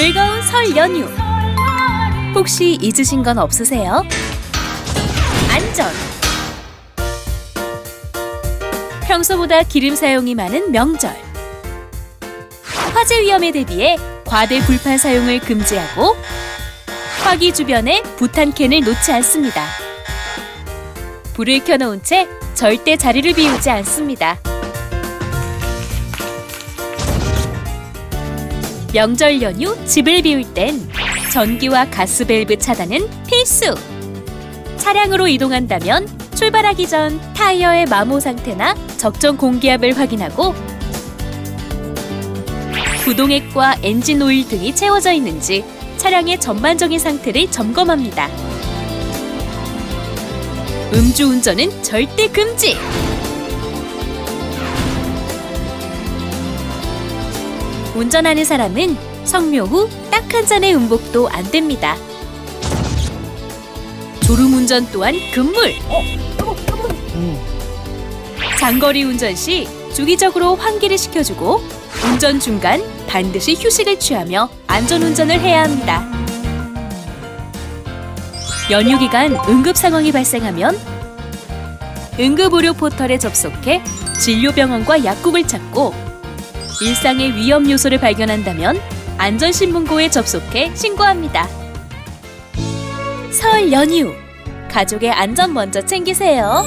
즐거운 설 연휴. 혹시 잊으신 건 없으세요? 안전. 평소보다 기름 사용이 많은 명절. 화재 위험에 대비해 과대 불판 사용을 금지하고 화기 주변에 부탄캔을 놓지 않습니다. 불을 켜놓은 채 절대 자리를 비우지 않습니다. 명절 연휴 집을 비울 땐 전기와 가스 밸브 차단은 필수. 차량으로 이동한다면 출발하기 전 타이어의 마모 상태나 적정 공기압을 확인하고 구동액과 엔진 오일 등이 채워져 있는지 차량의 전반적인 상태를 점검합니다. 음주운전은 절대 금지! 운전하는 사람은 성묘 후 딱 한 잔의 음복도 안 됩니다. 졸음 운전 또한 금물! 장거리 운전 시 주기적으로 환기를 시켜주고 운전 중간 반드시 휴식을 취하며 안전 운전을 해야 합니다. 연휴 기간 응급 상황이 발생하면 응급 의료 포털에 접속해 진료병원과 약국을 찾고 일상의 위험 요소를 발견한다면 안전신문고에 접속해 신고합니다. 설 연휴 가족의 안전 먼저 챙기세요.